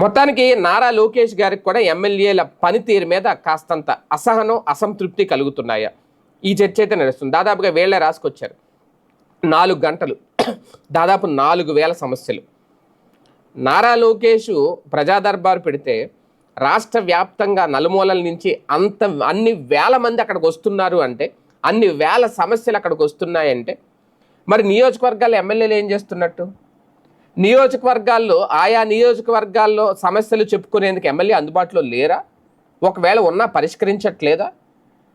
మొత్తానికి నారా లోకేష్ గారికి కూడా ఎమ్మెల్యేల పనితీరు మీద కాస్తంత అసహనం అసంతృప్తి కలుగుతున్నాయా. ఈ చర్చ అయితే నడుస్తుంది. దాదాపుగా వేళ్ళే రాసుకొచ్చారు. నాలుగు గంటలు. దాదాపు నాలుగు వేల సమస్యలు. నారా లోకేష్ ప్రజాదర్బారు పెడితే రాష్ట్ర వ్యాప్తంగా నలుమూలల నుంచి అంత అన్ని వేల మంది అక్కడికి వస్తున్నారు అంటే అన్ని వేల సమస్యలు అక్కడికి వస్తున్నాయంటే మరి నియోజకవర్గాల ఎమ్మెల్యేలు ఏం చేస్తున్నట్టు? నియోజకవర్గాల్లో ఆయా నియోజకవర్గాల్లో సమస్యలు చెప్పుకునేందుకు ఎమ్మెల్యే అందుబాటులో లేరా? ఒకవేళ ఉన్నా పరిష్కరించట్లేదా?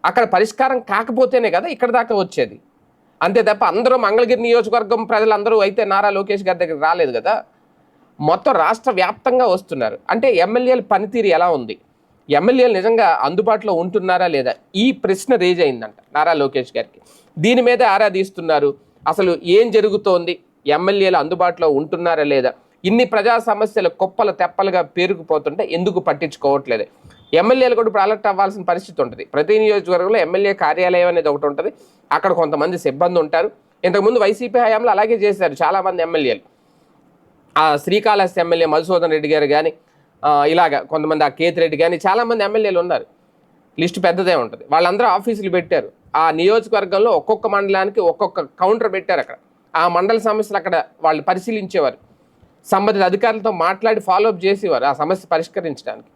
అక్కడ పరిష్కారం కాకపోతేనే కదా ఇక్కడ దాకా వచ్చేది. అంతే తప్ప అందరూ మంగళగిరి నియోజకవర్గం ప్రజలందరూ అయితే నారా లోకేష్ గారి దగ్గర రాలేదు కదా? మొత్తం రాష్ట్ర వ్యాప్తంగా వస్తున్నారు. అంటే ఎమ్మెల్యేల పనితీరు ఎలా ఉంది? ఎమ్మెల్యేలు నిజంగా అందుబాటులో ఉంటున్నారా లేదా? ఈ ప్రశ్న రేజ్ అయిందంట నారా లోకేష్ గారికి. దీని మీద ఆరా తీస్తున్నారు. అసలు ఏం జరుగుతోంది? ఎమ్మెల్యేలు అందుబాటులో ఉంటున్నారా లేదా? ఇన్ని ప్రజా సమస్యలు కుప్పలు తెప్పలుగా పేరుకుపోతుంటే ఎందుకు పట్టించుకోవట్లేదు? ఎమ్మెల్యేలు కూడా ఇప్పుడు అలర్ట్ అవ్వాల్సిన పరిస్థితి ఉంటుంది. ప్రతి నియోజకవర్గంలో ఎమ్మెల్యే కార్యాలయం అనేది ఒకటి ఉంటుంది. అక్కడ కొంతమంది సిబ్బంది ఉంటారు. ఇంతకుముందు వైసీపీ హయాంలో అలాగే చేశారు చాలామంది ఎమ్మెల్యేలు. ఆ శ్రీకాళహస్తి ఎమ్మెల్యే మధుసూదన్ రెడ్డి గారు కానీ ఇలాగ కొంతమంది ఆ కేతి రెడ్డి కానీ చాలామంది ఎమ్మెల్యేలు ఉన్నారు. లిస్ట్ పెద్దదే ఉంటుంది. వాళ్ళందరూ ఆఫీసులు పెట్టారు. ఆ నియోజకవర్గంలో ఒక్కొక్క మండలానికి ఒక్కొక్క కౌంటర్ పెట్టారు అక్కడ. ఆ మండల సమస్యలు అక్కడ వాళ్ళు పరిశీలించేవారు. సంబంధిత అధికారులతో మాట్లాడి ఫాలోఅప్ చేసేవారు ఆ సమస్య పరిష్కరించడానికి.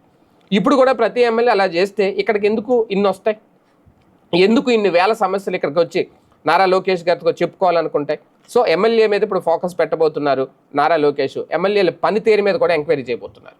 ఇప్పుడు కూడా ప్రతి ఎమ్మెల్యే అలా చేస్తే ఇక్కడికి ఎందుకు ఇన్ని వస్తాయి? ఎందుకు ఇన్ని వేల సమస్యలు ఇక్కడికి వచ్చి నారా లోకేష్ గారితో చెప్పుకోవాలనుకుంటాయి? సో ఎమ్మెల్యే మీద ఇప్పుడు ఫోకస్ పెట్టబోతున్నారు నారా లోకేష్. ఎమ్మెల్యేల పనితీరు మీద కూడా ఎంక్వైరీ చేయబోతున్నారు.